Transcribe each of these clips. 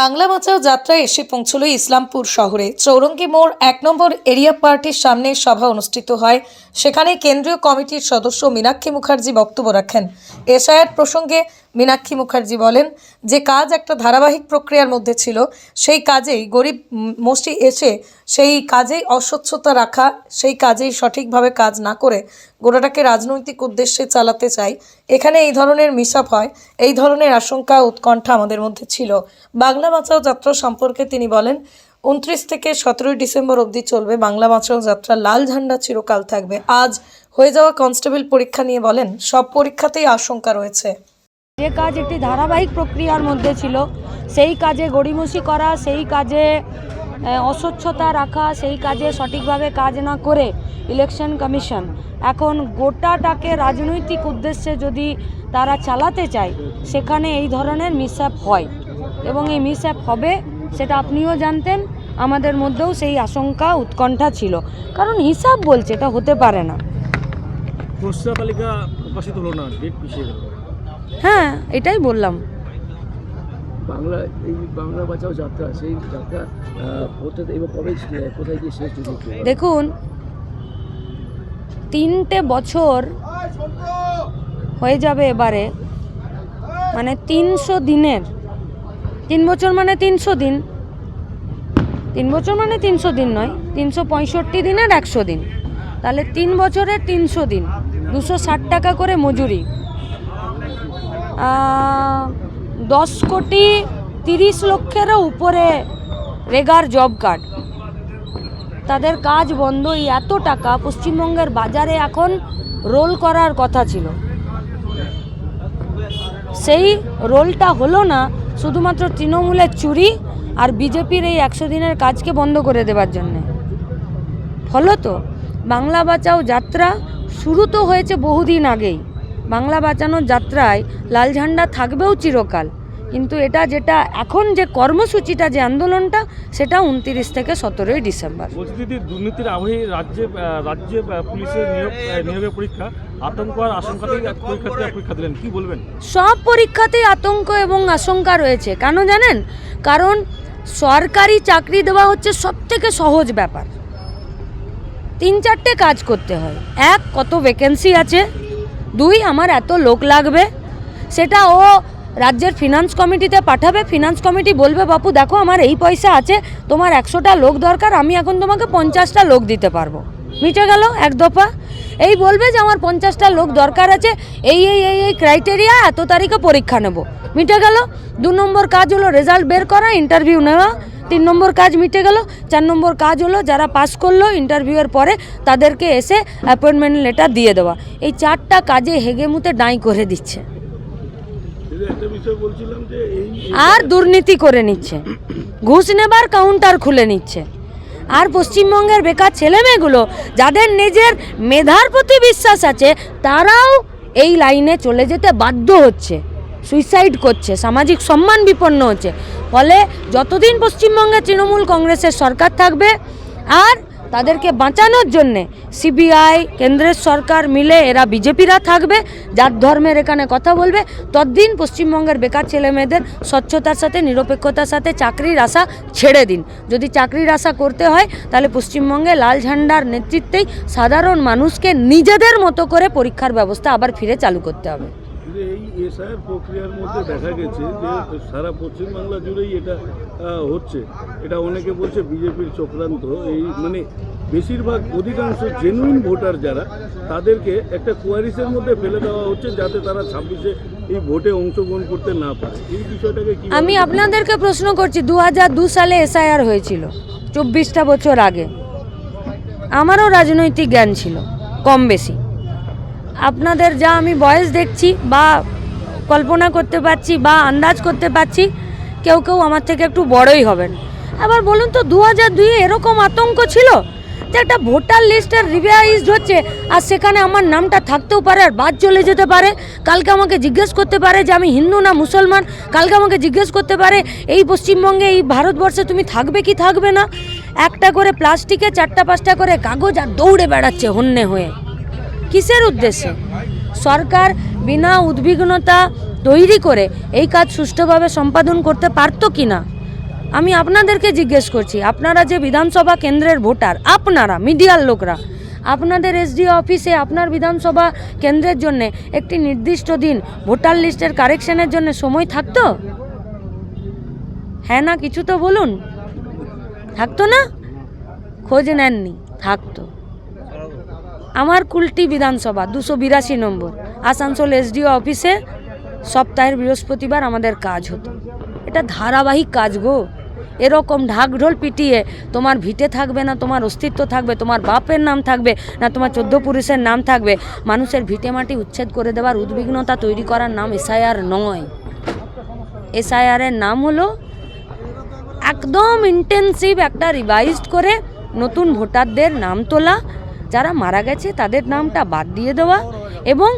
বাংলা বাঁচাও যাত্রা এসে পৌঁছল ইসলামপুর শহরে। চৌরঙ্গী মোড় এক নম্বর এরিয়া পার্টির সামনে সভা অনুষ্ঠিত হয় সেখানে কেন্দ্রীয় কমিটির সদস্য মীনাক্ষী মুখার্জি বক্তব্য রাখেন। এসআইআর প্রসঙ্গে মীনাক্ষী মুখার্জি বলেন যে কাজ একটা ধারাবাহিক প্রক্রিয়ার মধ্যে ছিল, সেই কাজেই গরিব মোষ্টি এসে সেই কাজেই অস্বচ্ছতা রাখা, সেই কাজেই সঠিকভাবে কাজ না করে গোটাটাকে রাজনৈতিক উদ্দেশ্যে চালাতে চাই, এখানে এই ধরনের মিশাপ হয়, এই ধরনের আশঙ্কা, উৎকণ্ঠা আমাদের মধ্যে ছিল। বাংলা বাঁচাও যাত্রা সম্পর্কে তিনি বলেন উনত্রিশ থেকে সতেরোই ডিসেম্বর অবধি চলবে বাংলা বাঁচাও যাত্রা লাল ঝান্ডা চিরকাল থাকবে। আজ হয়ে যাওয়া কনস্টেবল পরীক্ষা নিয়ে বলেন, সব পরীক্ষাতেই আশঙ্কা রয়েছে। যে কাজ একটি ধারাবাহিক প্রক্রিয়ার মধ্যে ছিল, সেই কাজে গড়িমসি করা, সেই কাজে অস্বচ্ছতা রাখা, সেই কাজে সঠিকভাবে কাজ না করে ইলেকশন কমিশন। এখন গোটাটাকে রাজনৈতিক উদ্দেশ্যে যদি তারা চালাতে চায়, সেখানে এই ধরনের মিসঅ্যাপ হয় এবং এই মিসঅ্যাপ হবে সেটা আপনিও জানতেন আমাদের মধ্যেও সেই আশঙ্কা উৎকণ্ঠা ছিল। কারণ হিসাব বলছে এটা হতে পারে না। তালিকা প্রকাশিত হলো না ডেট পিছিয়ে গেল। হ্যাঁ এটাই বললাম। বাংলা এই বাংলা বাঁচাও যাত্রা সেই যাত্রা কোথায় এবং কবে কোথায় গিয়ে শেষ যদি একটু বলেন। দেখুন তিনটে বছর হয়ে যাবে এবারে মানে তিনশো দিনের তিন বছর মানে তিনশো দিন। তিন বছর মানে তিনশো দিন নয়, তিনশো পঁয়ষট্টি দিনের একশো দিন। তাহলে তিন বছরের তিনশো দিন, দুশো ষাট টাকা করে মজুরি। দশ কোটি তিরিশ লক্ষেরও উপরে রেগার জব কার্ড। তাদের কাজ বন্ধ, এই এত টাকা পশ্চিমবঙ্গের বাজারে এখন রোল করার কথা ছিল। সেই রোলটা হলো না শুধুমাত্র তৃণমূলের চুরি আর বিজেপির এই একশো দিনের কাজকে বন্ধ করে দেবার জন্যে। ফলত বাংলা বাঁচাও যাত্রা শুরু তো হয়েছে বহুদিন আগেই। বাংলা বাঁচানোর যাত্রায় লাল ঝান্ডা থাকবেও চিরকাল। কিন্তু এটা যেটা এখন যে কর্মসূচিটা, যে আন্দোলনটা, সেটা উনতিরিশ থেকে সতেরোই ডিসেম্বর। দুর্নীতির আবহে রাজ্যে রাজ্যে পুলিশের নিয়োগ নিয়োগের পরীক্ষা সব পরীক্ষাতেই আতঙ্ক এবং আশঙ্কা রয়েছে। কেন জানেন? কারণ সরকারি চাকরি দেওয়া হচ্ছে সব থেকে সহজ ব্যাপার। তিন চারটে কাজ করতে হয়। এক, কত ভ্যাকেন্সি আছে। দুই, আমার এত লোক লাগবে। সেটা ও রাজ্যের ফিনান্স কমিটিতে পাঠাবে। ফিনান্স কমিটি বলবে, বাপু, দেখো, আমার এই পয়সা আছে। তোমার একশোটা লোক দরকার। আমি এখন তোমাকে পঞ্চাশটা লোক দিতে পারব। মিটে গেল এক দফা। এই বলবে যে আমার পঞ্চাশটা লোক দরকার আছে, এই এই এই এই ক্রাইটেরিয়া এত তারিখে পরীক্ষা নেব। মিটে গেল। দু নম্বর কাজ হলো রেজাল্ট বের করা ইন্টারভিউ নেওয়া। তিন নম্বর কাজ মিটে গেল। চার নম্বর কাজ হলো যারা পাস করল ইন্টারভিউয়ের পরে তাদেরকে এসে অ্যাপয়েন্টমেন্ট লেটার দিয়ে দেওয়া। এই চারটা কাজে হেগেমুতে ডাঁই করে দিচ্ছে। আর দুর্নীতি করে নিচ্ছে। ঘুষ নেবার কাউন্টার খুলে নিচ্ছে। আর পশ্চিমবঙ্গের বেকার ছেলেমেয়েগুলো, যাদের নিজের মেধার প্রতি বিশ্বাস আছে, তারাও এই লাইনে চলে যেতে বাধ্য হচ্ছে সুইসাইড করছে, সামাজিক সম্মান বিপন্ন হচ্ছে। ফলে যতদিন পশ্চিমবঙ্গে তৃণমূল কংগ্রেসের সরকার থাকবে, আর তাদেরকে বাঁচানোর জন্যে সিবিআই, কেন্দ্রের সরকার মিলে এরা বিজেপিরা থাকবে, যার ধর্মের এখানে কথা বলবে। ততদিন পশ্চিমবঙ্গের বেকার ছেলে মেয়েদের স্বচ্ছতার সাথে, নিরপেক্ষতার সাথে চাকরির আশা ছেড়ে দিন। যদি চাকরির আশা করতে হয়, তাহলে পশ্চিমবঙ্গে লাল ঝান্ডার নেতৃত্বেই সাধারণ মানুষকে নিজেদের মতো করে পরীক্ষার ব্যবস্থা আবার ফিরে চালু করতে হবে। কিন্তু এই এসআইআর প্রক্রিয়ার মধ্যে দেখা গেছে যে সারা পশ্চিমবাংলা জুড়েই এটা হচ্ছে। এটা অনেকে বলছে বিজেপির চক্রান্ত। এই মানে বেশিরভাগ অধিকাংশ জেনুইন ভোটার যারা, তাদেরকে একটা কোয়ারিসের মধ্যে ফেলে দেওয়া হচ্ছে যাতে তারা ছাব্বিশে এই ভোটে অংশগ্রহণ করতে না পারে। এই বিষয়টাকে আমি আপনাদেরকে প্রশ্ন করছি দু হাজার দু সালে এসআইআর হয়েছিল, চব্বিশটা বছর আগে। আমারও রাজনৈতিক জ্ঞান ছিল, কম বেশি। আপনাদের যা আমি বয়স দেখছি বা কল্পনা করতে পারছি বা আন্দাজ করতে পারছি, কেউ কেউ আমার থেকে একটু বড়ই হবেন। আবার বলুন তো দু হাজার দুইয়ে এরকম আতঙ্ক ছিল যে একটা ভোটার লিস্টের রিভাইজ হচ্ছে, আর সেখানে আমার নামটা থাকতেও পারে আর বাদ চলে যেতে পারে। কালকে আমাকে জিজ্ঞেস করতে পারে যে আমি হিন্দু না মুসলমান, কালকে আমাকে জিজ্ঞেস করতে পারে, এই পশ্চিমবঙ্গে, এই ভারতবর্ষে তুমি থাকবে কি থাকবে না? একটা করে প্লাস্টিকে, চারটা পাঁচটা করে কাগজ আর দৌড়ে বেড়াচ্ছে হন্যে হয়ে। কিসের উদ্দেশ্যে? সরকার বিনা উদ্বিগ্নতা তৈরি করে এই কাজ সুষ্ঠুভাবে সম্পাদন করতে পারতো কি না আমি আপনাদেরকে জিজ্ঞেস করছি, আপনারা যে বিধানসভা কেন্দ্রের ভোটার, আপনারা, মিডিয়ার লোকরা, আপনাদের এসডিও অফিসে, আপনার বিধানসভা কেন্দ্রের জন্য একটি নির্দিষ্ট দিন ভোটার লিস্টের কারেকশনের জন্য সময় থাকতো? হ্যাঁ না, কিছু তো বলুন। থাকতো না? খোঁজ নেননি, থাকতো। আমার কুলটি বিধানসভা, দুশো বিরাশি নম্বর। আসানসোল এসডিও অফিসে সপ্তাহের বৃহস্পতিবার আমাদের কাজ হতো। এটা ধারাবাহিক কাজ গো। এরকম ঢাকঢোল পিটিয়ে তোমার ভিটে থাকবে না, তোমার অস্তিত্ব থাকবে, তোমার বাপের নাম থাকবে না, তোমার চোদ্দ পুরুষের নাম থাকবে। মানুষের ভিটে মাটি উচ্ছেদ করে দেওয়ার উদ্বিগ্নতা তৈরি করার নাম এসআইআর নয়। এসআইআরের নাম হলো একদম ইন্টেন্সিভ একটা রিভাইজড করে নতুন ভোটারদের নাম তোলা যারা মারা গেছে তাদের নামটা বাদ দিয়ে দেওয়া এবং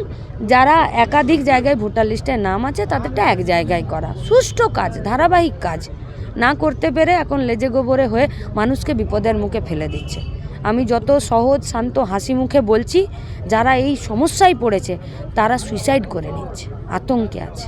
যারা একাধিক জায়গায় ভোটার লিস্টে নাম আছে তাদেরটা এক জায়গায় করা। সুষ্ঠু কাজ, ধারাবাহিক কাজ না করতে পেরে এখন লেজে গোবরে হয়ে মানুষকে বিপদের মুখে ফেলে দিচ্ছে। আমি যত সহজ, শান্ত, হাসি মুখে বলছি, যারা এই সমস্যায় পড়েছে তারা সুইসাইড করে নিচ্ছে, আতঙ্কে আছে।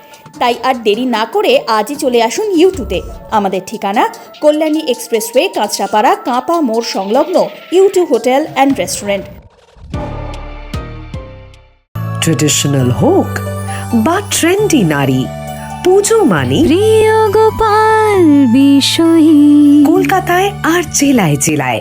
তাই আর দেরি না করে আজই চলে আসুন ইউটিউতে আমাদের ঠিকানা কল্যাণী এক্সপ্রেসওয়ে কাঁচরাপাড়া কাঁপা মোড় সংলগ্ন YouTube hotel and restaurant. Traditional হোক বা ট্রেন্ডি নারী পুজো মানে প্রিয় গোপাল বিষয়ী। কলকাতায় আর জেলায় জেলায়।